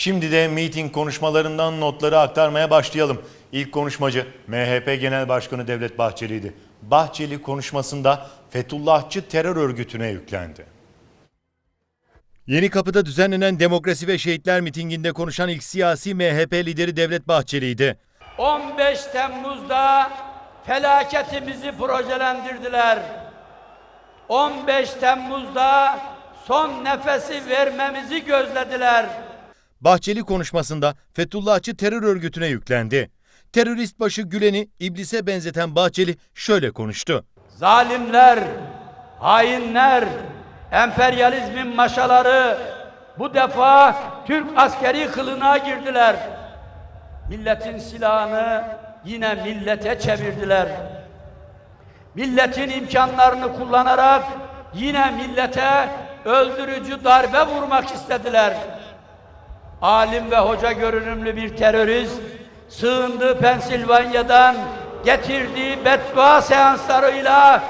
Şimdi de miting konuşmalarından notları aktarmaya başlayalım. İlk konuşmacı MHP Genel Başkanı Devlet Bahçeli'ydi. Bahçeli konuşmasında Fethullahçı terör örgütüne yüklendi. Yeni Kapı'da düzenlenen Demokrasi ve Şehitler mitinginde konuşan ilk siyasi MHP lideri Devlet Bahçeli'ydi. 15 Temmuz'da felaketimizi projelendirdiler. 15 Temmuz'da son nefesi vermemizi gözlediler. Bahçeli konuşmasında Fethullahçı terör örgütüne yüklendi. Terörist başı Gülen'i iblise benzeten Bahçeli şöyle konuştu. Zalimler, hainler, emperyalizmin maşaları bu defa Türk askeri kılına girdiler. Milletin silahını yine millete çevirdiler. Milletin imkanlarını kullanarak yine millete öldürücü darbe vurmak istediler. Alim ve hoca görünümlü bir terörist sığındığı Pensilvanya'dan getirdiği beddua seanslarıyla,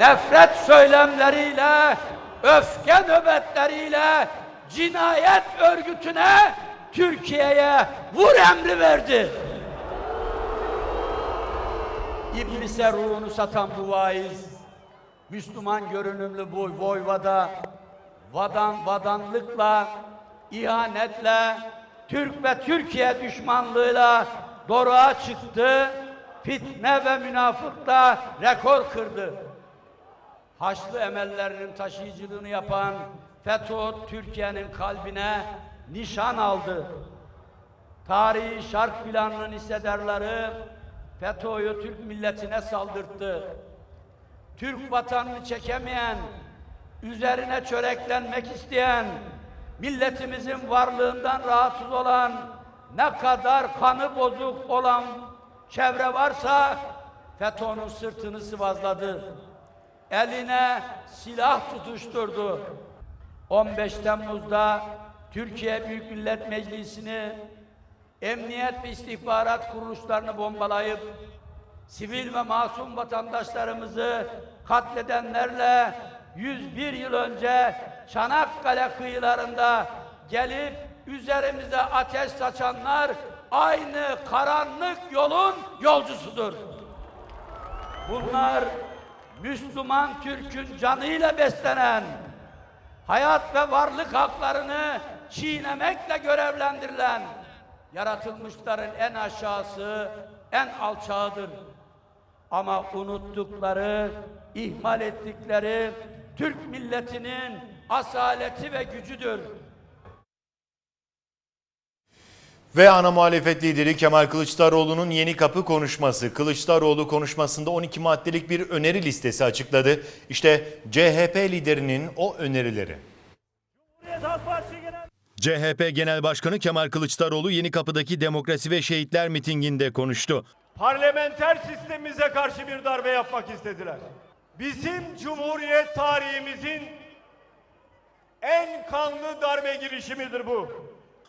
nefret söylemleriyle, öfke nöbetleriyle cinayet örgütüne Türkiye'ye vur emri verdi. İblise ruhunu satan bu vaiz, Müslüman görünümlü bu voyvada, vadan vadanlıkla, ihanetle, Türk ve Türkiye düşmanlığıyla doruğa çıktı, fitne ve münafıkla rekor kırdı. Haçlı emellerinin taşıyıcılığını yapan FETÖ Türkiye'nin kalbine nişan aldı. Tarihi şark planının hissedarları FETÖ'yü Türk milletine saldırttı. Türk vatanını çekemeyen, üzerine çöreklenmek isteyen, milletimizin varlığından rahatsız olan, ne kadar kanı bozuk olan çevre varsa FETÖ'nün sırtını sıvazladı. Eline silah tutuşturdu. 15 Temmuz'da Türkiye Büyük Millet Meclisi'ni emniyet ve istihbarat kuruluşlarını bombalayıp sivil ve masum vatandaşlarımızı katledenlerle 101 yıl önce Çanakkale kıyılarında gelip üzerimize ateş saçanlar aynı karanlık yolun yolcusudur. Bunlar Müslüman Türk'ün canıyla beslenen, hayat ve varlık haklarını çiğnemekle görevlendirilen, yaratılmışların en aşağısı, en alçağıdır. Ama unuttukları, ihmal ettikleri Türk milletinin asaleti ve gücüdür. Ve ana muhalefet lideri Kemal Kılıçdaroğlu'nun yeni kapı konuşması. Kılıçdaroğlu konuşmasında 12 maddelik bir öneri listesi açıkladı. İşte CHP liderinin o önerileri. CHP Genel Başkanı Kemal Kılıçdaroğlu Yeni Kapı'daki Demokrasi ve Şehitler mitinginde konuştu. parlamenter sistemimize karşı bir darbe yapmak istediler. Bizim Cumhuriyet tarihimizin en kanlı darbe girişimidir bu.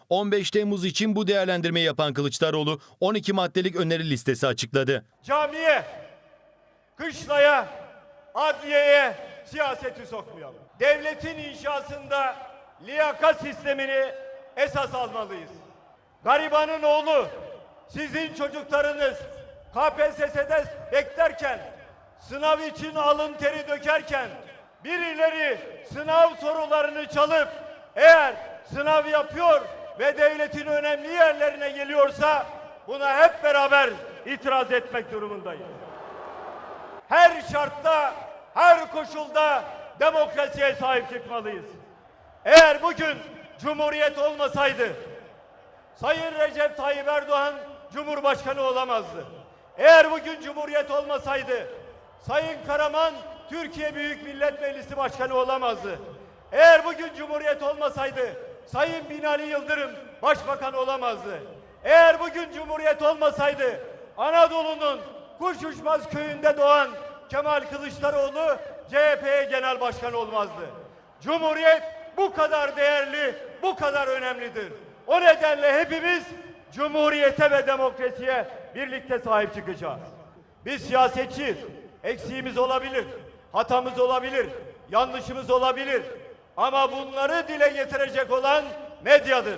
15 Temmuz için bu değerlendirmeyi yapan Kılıçdaroğlu 12 maddelik öneri listesi açıkladı. Camiye, kışlaya, adliyeye siyaseti sokmayalım. Devletin inşasında liyakat sistemini esas almalıyız. Garibanın oğlu, sizin çocuklarınız KPSS'de beklerken, sınav için alın teri dökerken, birileri sınav sorularını çalıp eğer sınav yapıyor ve devletin önemli yerlerine geliyorsa buna hep beraber itiraz etmek durumundayız. Her şartta, her koşulda demokrasiye sahip çıkmalıyız. Eğer bugün Cumhuriyet olmasaydı, Sayın Recep Tayyip Erdoğan Cumhurbaşkanı olamazdı. Eğer bugün Cumhuriyet olmasaydı, Sayın Karaman Türkiye Büyük Millet Meclisi Başkanı olamazdı. Eğer bugün Cumhuriyet olmasaydı, Sayın Binali Yıldırım Başbakan olamazdı. Eğer bugün Cumhuriyet olmasaydı, Anadolu'nun kuş uçmaz köyünde doğan Kemal Kılıçdaroğlu CHP'ye genel başkan olmazdı. Cumhuriyet bu kadar değerli, bu kadar önemlidir. O nedenle hepimiz Cumhuriyete ve demokrasiye birlikte sahip çıkacağız. Biz siyasetçi, eksiğimiz olabilir, hatamız olabilir, yanlışımız olabilir. Ama bunları dile getirecek olan medyadır.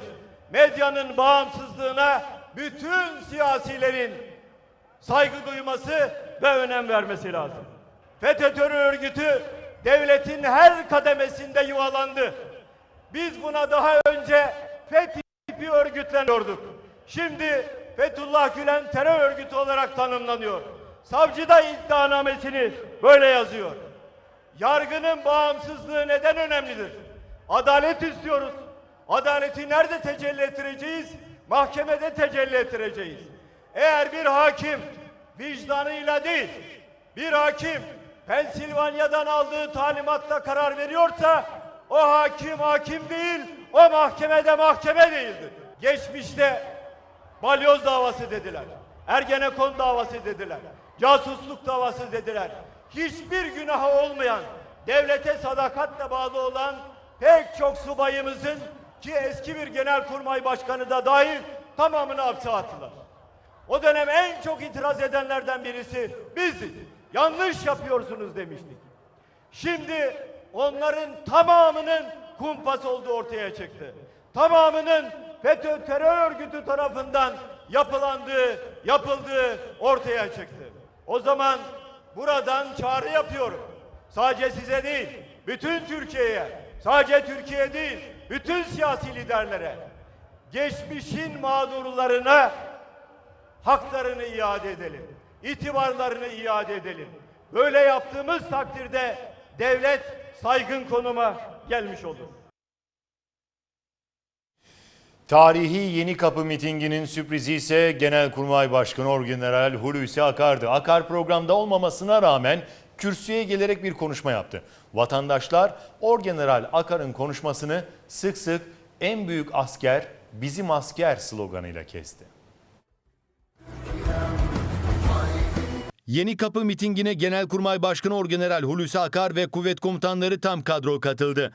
medyanın bağımsızlığına bütün siyasilerin saygı duyması ve önem vermesi lazım. FETÖ terör örgütü devletin her kademesinde yuvalandı. Biz buna daha önce FETÖ tipi örgütleniyorduk. Şimdi Fethullah Gülen terör örgütü olarak tanımlanıyor. Savcı da iddianamesini böyle yazıyor. Yargının bağımsızlığı neden önemlidir? Adalet istiyoruz. Adaleti nerede tecelli ettireceğiz? Mahkemede tecelli ettireceğiz. Eğer bir hakim vicdanıyla değil, bir hakim Pensilvanya'dan aldığı talimatla karar veriyorsa o hakim hakim değil, o mahkemede mahkeme değildir. Geçmişte balyoz davası dediler. Ergenekon davası dediler. Casusluk davası dediler. Hiçbir günahı olmayan, devlete sadakatle bağlı olan pek çok subayımızın ki eski bir genelkurmay başkanı da dahil tamamını hapse attılar. O dönem en çok itiraz edenlerden birisi bizdik. Yanlış yapıyorsunuz demiştik. Şimdi onların tamamının kumpas olduğu ortaya çıktı. Tamamının FETÖ terör örgütü tarafından yapılandığı, yapıldığı ortaya çıktı. O zaman buradan çağrı yapıyorum. Sadece size değil, bütün Türkiye'ye, sadece Türkiye değil, bütün siyasi liderlere, geçmişin mağdurlarına haklarını iade edelim. itibarlarını iade edelim. Böyle yaptığımız takdirde devlet saygın konuma gelmiş olur. Tarihi Yeni Kapı mitinginin sürprizi ise Genelkurmay Başkanı Orgeneral Hulusi Akar'dı. Akar programda olmamasına rağmen kürsüye gelerek bir konuşma yaptı. Vatandaşlar Orgeneral Akar'ın konuşmasını sık sık en büyük asker bizim asker sloganıyla kesti. Yeni Kapı mitingine Genelkurmay Başkanı Orgeneral Hulusi Akar ve kuvvet komutanları tam kadro katıldı.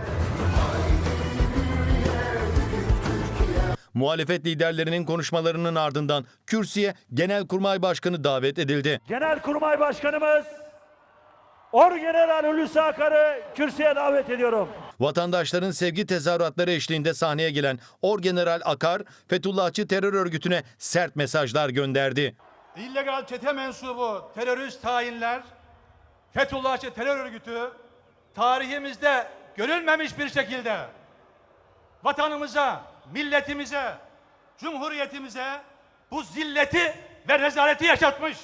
Muhalefet liderlerinin konuşmalarının ardından kürsüye Genelkurmay Başkanı davet edildi. Genelkurmay Başkanımız Orgeneral Hulusi Akar'ı kürsüye davet ediyorum. Vatandaşların sevgi tezahüratları eşliğinde sahneye gelen Orgeneral Akar, Fethullahçı terör örgütüne sert mesajlar gönderdi. illegal çete mensubu terörist hainler, Fethullahçı terör örgütü tarihimizde görülmemiş bir şekilde vatanımıza, milletimize, cumhuriyetimize bu zilleti ve rezaleti yaşatmış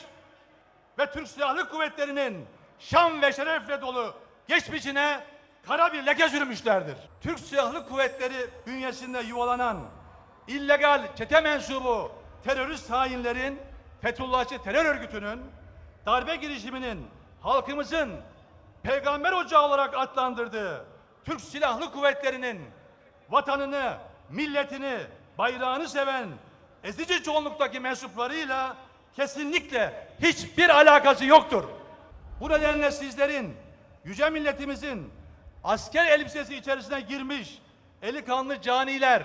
ve Türk Silahlı Kuvvetleri'nin şan ve şerefle dolu geçmişine kara bir leke sürmüşlerdir. Türk Silahlı Kuvvetleri bünyesinde yuvalanan illegal çete mensubu terörist hainlerin Fethullahçı terör örgütünün darbe girişiminin halkımızın peygamber ocağı olarak adlandırdığı Türk Silahlı Kuvvetleri'nin vatanını, milletini, bayrağını seven ezici çoğunluktaki mensuplarıyla kesinlikle hiçbir alakası yoktur. Bu nedenle sizlerin, yüce milletimizin asker elbisesi içerisine girmiş eli kanlı caniler,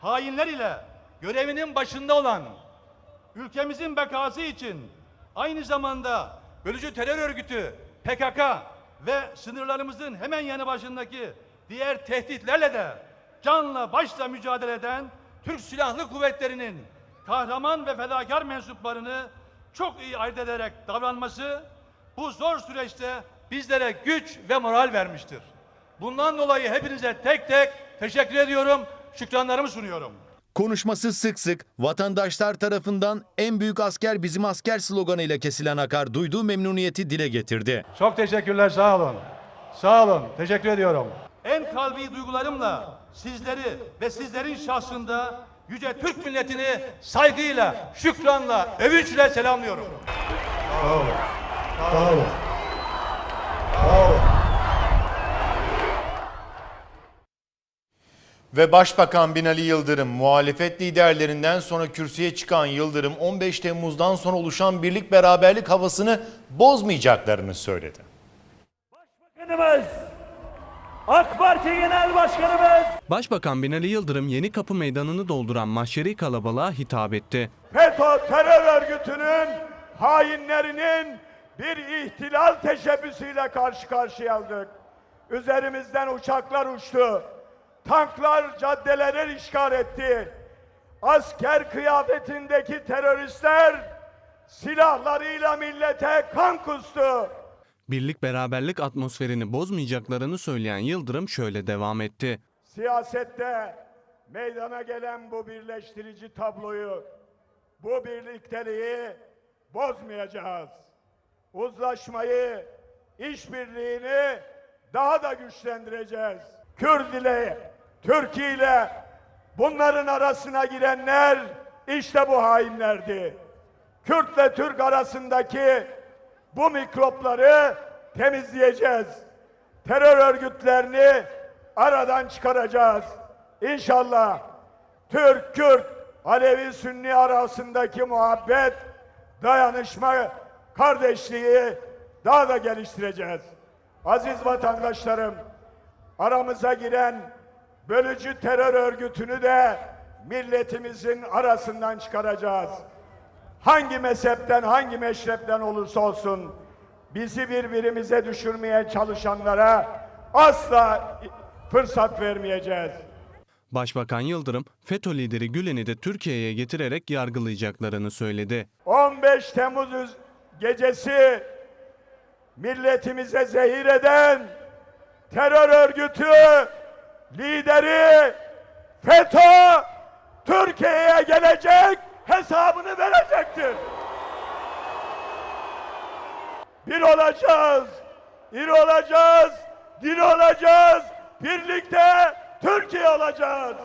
hainler ile görevinin başında olan ülkemizin bekası için aynı zamanda bölücü terör örgütü PKK ve sınırlarımızın hemen yanı başındaki diğer tehditlerle de canla başla mücadele eden Türk Silahlı Kuvvetleri'nin kahraman ve fedakar mensuplarını çok iyi ayırt ederek davranması bu zor süreçte bizlere güç ve moral vermiştir. Bundan dolayı hepinize tek tek teşekkür ediyorum, şükranlarımı sunuyorum. Konuşması sık sık vatandaşlar tarafından en büyük asker bizim asker sloganıyla kesilen Akar duyduğu memnuniyeti dile getirdi. Çok teşekkürler, sağ olun. Sağ olun, teşekkür ediyorum. En kalbi duygularımla sizleri ve sizlerin şahsında yüce Türk milletini saygıyla, şükranla, övünçle selamlıyorum. Ve Başbakan Binali Yıldırım muhalefet liderlerinden sonra kürsüye çıkan Yıldırım 15 Temmuz'dan sonra oluşan birlik beraberlik havasını bozmayacaklarını söyledi. Başkanımız AK Parti Genel Başkanımız Başbakan Binali Yıldırım Yeni Kapı Meydanı'nı dolduran mahşeri kalabalığa hitap etti. FETÖ terör örgütünün hainlerinin bir ihtilal teşebbüsüyle karşı karşıyaydık. Üzerimizden uçaklar uçtu. Tanklar caddeleri işgal etti. asker kıyafetindeki teröristler silahlarıyla millete kan kustu. Birlik beraberlik atmosferini bozmayacaklarını söyleyen Yıldırım şöyle devam etti. Siyasette meydana gelen bu birleştirici tabloyu, bu birlikteliği bozmayacağız. Uzlaşmayı, işbirliğini daha da güçlendireceğiz. Kürt ile, Türkiye ile bunların arasına girenler işte bu hainlerdi. Kürt ve Türk arasındaki bu mikropları temizleyeceğiz. Terör örgütlerini aradan çıkaracağız. İnşallah Türk, Kürt, Alevi, Sünni arasındaki muhabbet, dayanışma, kardeşliği daha da geliştireceğiz. Aziz vatandaşlarım, aramıza giren bölücü terör örgütünü de milletimizin arasından çıkaracağız. Hangi mezhepten, hangi meşrepten olursa olsun bizi birbirimize düşürmeye çalışanlara asla fırsat vermeyeceğiz. Başbakan Yıldırım, FETÖ lideri Gülen'i de Türkiye'ye getirerek yargılayacaklarını söyledi. 15 Temmuz gecesi milletimize zehir eden terör örgütü lideri FETÖ Türkiye'ye gelecek hesabını verecektir. Bir olacağız, bir olacağız, bir olacağız, birlikte Türkiye olacağız.